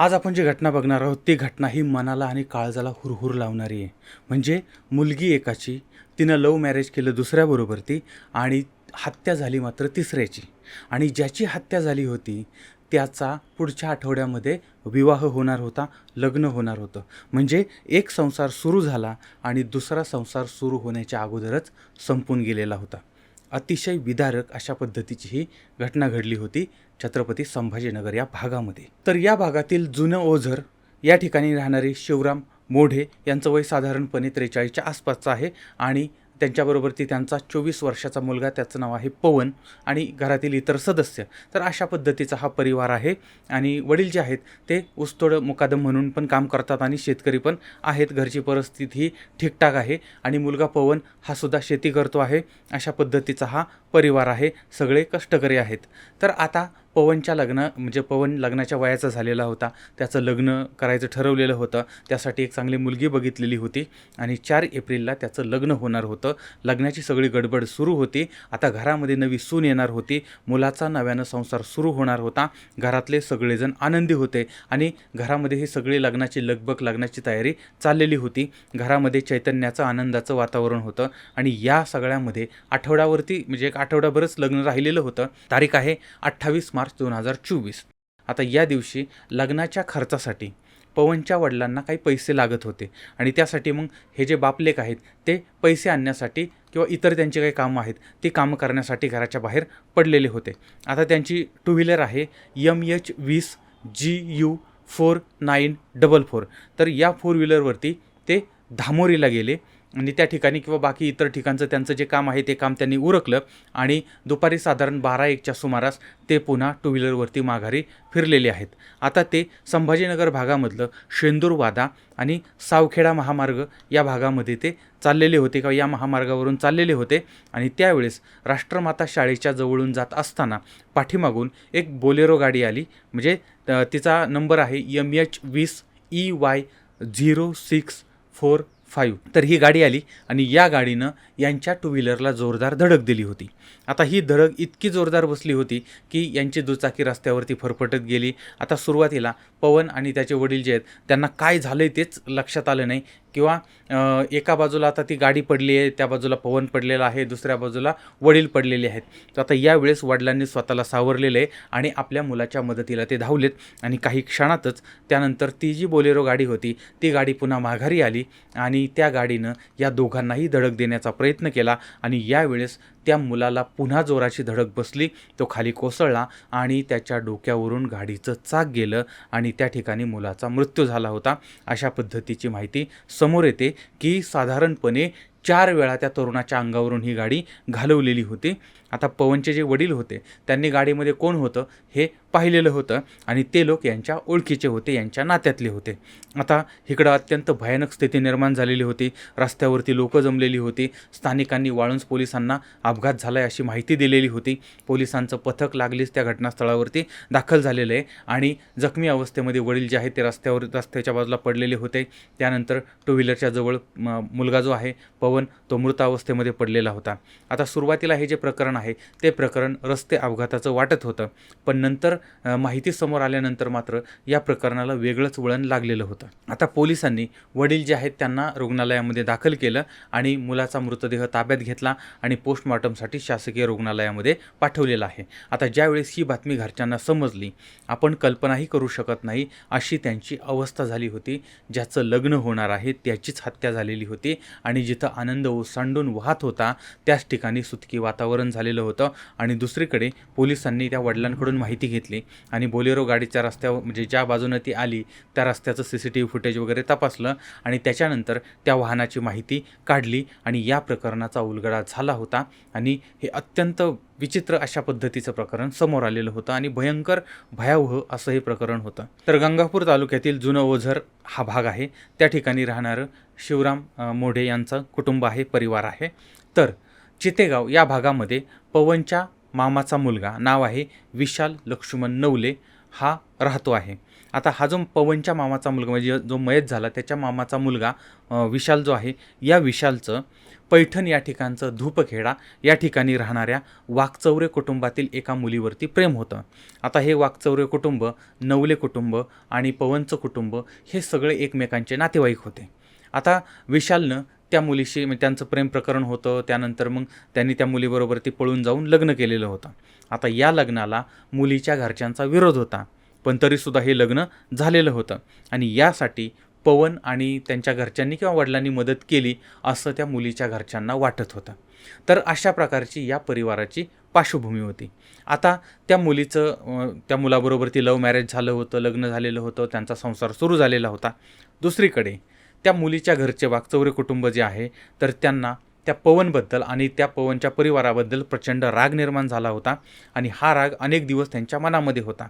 आज आपण जी घटना बघणार आहोत ती घटना ही मनाला आणि काळजाला हुरहुर लावणारी आहे. म्हणजे मुलगी एकाची तिनं लव्ह मॅरेज केलं दुसऱ्याबरोबर ती आणि हत्या झाली मात्र तिसऱ्याची. आणि ज्याची हत्या झाली होती त्याचा पुढच्या आठवड्यामध्ये विवाह होणार होता लग्न होणार होतं. म्हणजे एक संसार सुरू झाला आणि दुसरा संसार सुरू होण्याच्या अगोदरच संपून गेलेला होता. अतिशय विदारक अशा पद्धतीची ही घटना घडली होती छत्रपती संभाजीनगर या भागामध्ये. तर या भागातील जुनं ओझर या ठिकाणी राहणारे शिवराम मोढे यांचं वय साधारणपणे त्रेचाळीसच्या आसपासचं आहे आणि त्यांच्याबरोबर ती त्यांचा चोवीस वर्षाचा मुलगा त्याचं नाव आहे पवन आणि घरातील इतर सदस्य. तर अशा पद्धतीचा हा परिवार आहे आणि वडील जे आहेत ते ऊसतोड मुकादम म्हणून पण काम करतात आणि शेतकरी पण आहेत. घरची परिस्थिती ही ठीकठाक आहे आणि मुलगा पवन हा सुद्धा शेती करतो आहे. अशा पद्धतीचा हा परिवार आहे. सगळे कष्टकरी आहेत. तर आता पवनच्या लग्न म्हणजे पवन लग्नाच्या वयाचा झालेला होता. त्याचं लग्न करायचं ठरवलेलं होतं. त्यासाठी एक चांगली मुलगी बघितलेली होती आणि चार एप्रिलला त्याचं लग्न होणार होतं. लग्नाची सगळी गडबड सुरू होती. आता घरामध्ये नवी सून येणार होती. मुलाचा नव्यानं संसार सुरू होणार होता. घरातले सगळेजण आनंदी होते आणि घरामध्ये ही सगळी लग्नाची लगबग लग्नाची तयारी चाललेली होती. घरामध्ये चैतन्याचं आनंदाचं वातावरण होतं आणि या सगळ्यामध्ये आठवड्यावरती म्हणजे एक आठवड्याभरच लग्न राहिलेलं होतं. तारीख आहे अठ्ठावीस मार्च दोन हजार चोवीस. आता या दिवशी लग्नाच्या खर्चासाठी पवनच्या वडिलांना काही पैसे लागत होते आणि त्यासाठी मग हे जे बापलेक आहेत ते पैसे आणण्यासाठी किंवा इतर त्यांची काही कामं आहेत ती कामं करण्यासाठी घराच्या बाहेर पडलेले होते. आता त्यांची टू व्हीलर आहे यम एच वीस G U four nine double four तर या फोर व्हीलरवरती ते धामोरीला गेले. आणि त्या ठिकाणी किंवा बाकी इतर ठिकाणचं त्यांचं जे काम आहे ते काम त्यांनी उरकलं आणि दुपारी साधारण बारा एकच्या सुमारास ते पुन्हा टू व्हीलरवरती माघारी फिरलेले आहेत. आता ते संभाजीनगर भागामधलं शेंदूरवादा आणि सावखेडा महामार्ग या भागामध्ये ते चाललेले होते किंवा या महामार्गावरून चाललेले होते आणि त्यावेळेस राष्ट्रमाता शाळेच्या जवळून जात असताना पाठीमागून एक बोलेरो गाडी आली. म्हणजे तिचा नंबर आहे यम एच वीस E Y zero six four five. तर ही गाडी आली आणि या गाडीनं यांच्या टू व्हीलरला जोरदार धडक दिली होती. आता ही धडक इतकी जोरदार बसली होती की यांची दुचाकी रस्त्यावरती फरफटत गेली. आता सुरुवातीला पवन आणि त्याचे वडील जे आहेत त्यांना काय झालं आहे तेच लक्षात आलं नाही. किंवा एका बाजूला आता ती गाडी पडली आहे त्या बाजूला पवन पडलेला आहे दुसऱ्या बाजूला वडील पडलेले आहेत. तर आता यावेळेस वडिलांनी स्वतःला सावरलेलं आहे आणि आपल्या मुलाच्या मदतीला ते धावलेत. आणि काही क्षणातच त्यानंतर ती जी बोलेरो गाडी होती ती गाडी पुन्हा माघारी आली आणि त्या गाडीनं या दोघांनाही धडक देण्याचा प्रयत्न केला. आणि यावेळेस त्या मुलाला पुन्हा जोराची धडक बसली तो खाली कोसळला आणि त्याच्या डोक्यावरून गाडीचं चाक गेलं आणि त्या ठिकाणी मुलाचा मृत्यू झाला होता. अशा पद्धतीची माहिती समोर येते की साधारणपणे चार वेळा त्या तरुणाच्या अंगावरून ही गाडी घालवलेली होती. आता पवनचे जे वडील होते त्यांनी गाडीमध्ये कोण होतं हे पाहिलेलं होतं आणि ते लोक यांच्या ओळखीचे होते यांच्या नात्यातले होते. आता इकडं अत्यंत भयानक स्थिती निर्माण झालेली होती. रस्त्यावरती लोकं जमलेली होती. स्थानिकांनी वाळुंज पोलिसांना अपघात झाला आहे अशी माहिती दिलेली होती. पोलिसांचं पथक लागलीच त्या घटनास्थळावरती दाखल झालेलं आहे आणि जखमी अवस्थेमध्ये वडील जे आहेत ते रस्त्यावर रस्त्याच्या बाजूला पडलेले होते. त्यानंतर टू व्हीलरच्या जवळ म- मुलगा जो आहे पवन तो मृत अवस्थेमध्ये पडलेला होता. आता सुरुवातीला हे जे प्रकरण आहे ते प्रकरण रस्ते अपघाताचं वाटत होतं. पण नंतर माहिती समोर आल्यानंतर मात्र या प्रकरणाला वेगळंच वळण लागलेलं होतं. आता पोलिसांनी वडील जे आहेत त्यांना रुग्णालयामध्ये दाखल केलं आणि मुलाचा मृतदेह ताब्यात घेतला आणि पोस्टमॉर्टमसाठी शासकीय रुग्णालयामध्ये पाठवलेला आहे. आता ज्यावेळेस ही बातमी घरच्यांना समजली आपण कल्पनाही करू शकत नाही अशी त्यांची अवस्था झाली होती ज्याचं लग्न होणार आहे त्याचीच हत्या झालेली होती आणि जिथं आनंद ओसांडून वाहत होता त्याच ठिकाणी सुतकी वातावरण झालेलं होतं. आणि दुसरीकडे पोलिसांनी त्या वडिलांकडून माहिती घेतली आणि बोलेरो गाडीच्या रस्त्यावर म्हणजे ज्या बाजूनं ती आली त्या रस्त्याचं C C T V footage वगैरे तपासलं आणि त्याच्यानंतर त्या वाहनाची माहिती काढली आणि या प्रकरणाचा उलगडा झाला होता. आणि हे अत्यंत विचित्र अशा पद्धतीचं प्रकरण समोर आलेलं होतं आणि भयंकर भयावह असं हे प्रकरण होतं. तर गंगापूर तालुक्यातील जुनं ओझर हा भाग आहे. त्या ठिकाणी राहणारं शिवराम मोढे यांचं कुटुंब आहे परिवार आहे. तर चितेगाव या भागामध्ये पवनच्या मामाचा मुलगा नाव आहे विशाल लक्ष्मण नवले हा राहतो आहे. आता हा जो पवनच्या मामाचा मुलगा म्हणजे जो मयत झाला त्याच्या मामाचा मुलगा विशाल जो आहे या विशालचं पैठण या ठिकाणचं धूपखेडा या ठिकाणी राहणाऱ्या वाकचौरे कुटुंबातील एका मुलीवरती प्रेम होतं. आता हे वाकचौरे कुटुंब नवले कुटुंब आणि पवनचं कुटुंब हे सगळे एकमेकांचे नातेवाईक होते. आता विशालनं त्या मुलीशी म्हणजे त्यांचं प्रेम प्रकरण होतं त्यानंतर मग त्यांनी त्या मुलीबरोबर ती पळून जाऊन लग्न केलेलं होतं. आता या लग्नाला मुलीच्या घरच्यांचा विरोध होता पण तरीसुद्धा हे लग्न झालेलं होतं. आणि यासाठी पवन आणि त्यांच्या घरच्यांनी किंवा वडिलांनी मदत केली असं त्या मुलीच्या घरच्यांना वाटत होतं. तर अशा प्रकारची या परिवाराची पार्श्वभूमी होती. आता त्या मुलीचं त्या मुलाबरोबर ती लव्ह मॅरेज झालं होतं लग्न झालेलं होतं त्यांचा संसार सुरू झालेला होता. दुसरीकडे त्या मुलीच्या घरचे वागचौरे कुटुंब जे आहे तर त्यांना त्या पवनबद्दल आणि त्या पवनच्या परिवाराबद्दल प्रचंड राग निर्माण झाला होता आणि हा राग अनेक दिवस त्यांच्या मनामध्ये होता.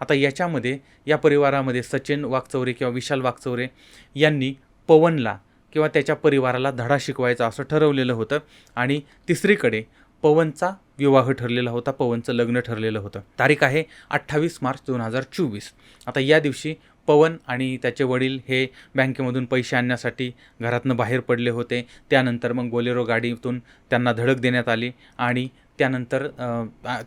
आता याच्यामध्ये या परिवारामध्ये सचिन वागचौरे किंवा विशाल वागचौरे यांनी पवनला किंवा त्याच्या परिवाराला धडा शिकवायचा असं ठरवलेलं होतं आणि तिसरीकडे पवनचा विवाह ठरलेला होता पवनचं लग्न ठरलेलं होतं. तारीख आहे अठ्ठावीस मार्च दोन हजार चोवीस. आता या दिवशी पवन आणि त्याचे वडील हे बँकेमधून पैसे आणण्यासाठी घरातनं बाहेर पडले होते. त्यानंतर मग बोलेरो गाडीतून त्यांना धडक देण्यात आली आणि त्यानंतर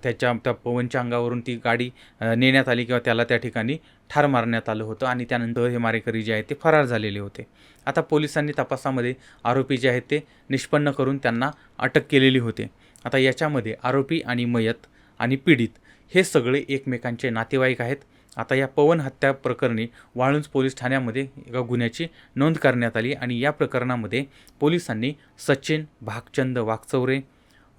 त्याच्या त्या पवनच्या अंगावरून ती गाडी नेण्यात आली किंवा त्याला त्या ठिकाणी ठार मारण्यात आलं होतं आणि त्यानंतर हे मारेकरी जे आहेत ते फरार झालेले होते. आता पोलिसांनी तपासामध्ये आरोपी जे आहेत ते निष्पन्न करून त्यांना अटक केलेली होती. आता याच्यामध्ये आरोपी आणि मयत आणि पीडित हे सगळे एकमेकांचे नातेवाईक आहेत. आता या पवन हत्या प्रकरणी वाळुंज पोलीस ठाण्यामध्ये एका गुन्ह्याची नोंद करण्यात आली आणि या प्रकरणामध्ये पोलिसांनी सचिन भागचंद वागचौरे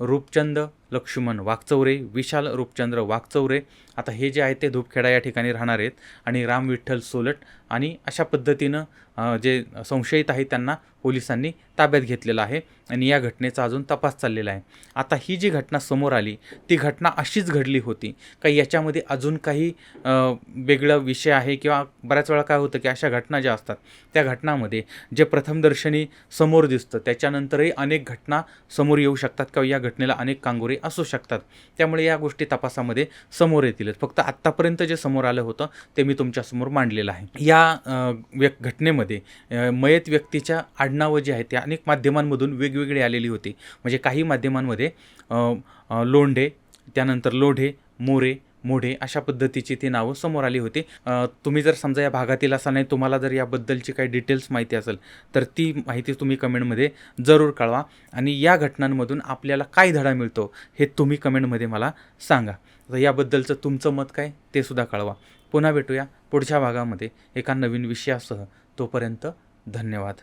रूपचंद लक्ष्मण वाघचौरे विशाल रूपचंद्र वाघचौरे आता हे जे आहेत ते धूपखेडा या ठिकाणी राहणार आहेत आणि राम विठ्ठल सोलट आणि अशा पद्धतीनं जे संशयित आहेत त्यांना पोलिसांनी ताब्यात घेतलेलं आहे आणि या घटनेचा अजून तपास चाललेला आहे. आता ही जी घटना समोर आली ती घटना अशीच घडली होती का याच्यामध्ये अजून काही वेगळा विषय आहे किंवा बऱ्याच वेळा काय होतं की अशा घटना ज्या असतात त्या घटनामध्ये जे प्रथमदर्शनी समोर दिसतं त्याच्यानंतरही अनेक घटना समोर येऊ शकतात किंवा या घटनेला अनेक कांगोरे असू शकतात. त्यामुळे या गोष्टी तपासामध्ये समोर येतीलच फक्त आत्तापर्यंत जे समोर आलं होतं ते मी तुमच्यासमोर मांडलेलं आहे. या व्यक् घटनेमध्ये मयत व्यक्तीच्या आडनावं जे आहेत ते अनेक माध्यमांमधून वेगवेगळी आलेली होती. म्हणजे काही माध्यमांमध्ये लोंढे त्यानंतर लोढे मोरे मोढे अशा पद्धतीची ती नावं समोर आली होती. तुम्ही जर समजा या भागातील असा नाही तुम्हाला जर याबद्दलची काही डिटेल्स माहिती असेल तर ती माहिती तुम्ही कमेंटमध्ये जरूर कळवा आणि या घटनांमधून आपल्याला काय धडा मिळतो हे तुम्ही कमेंटमध्ये मला सांगा. तर याबद्दलचं तुमचं मत काय ते सुद्धा कळवा. पुन्हा भेटूया पुढच्या भागामध्ये एका नवीन विषयासह. तोपर्यंत धन्यवाद.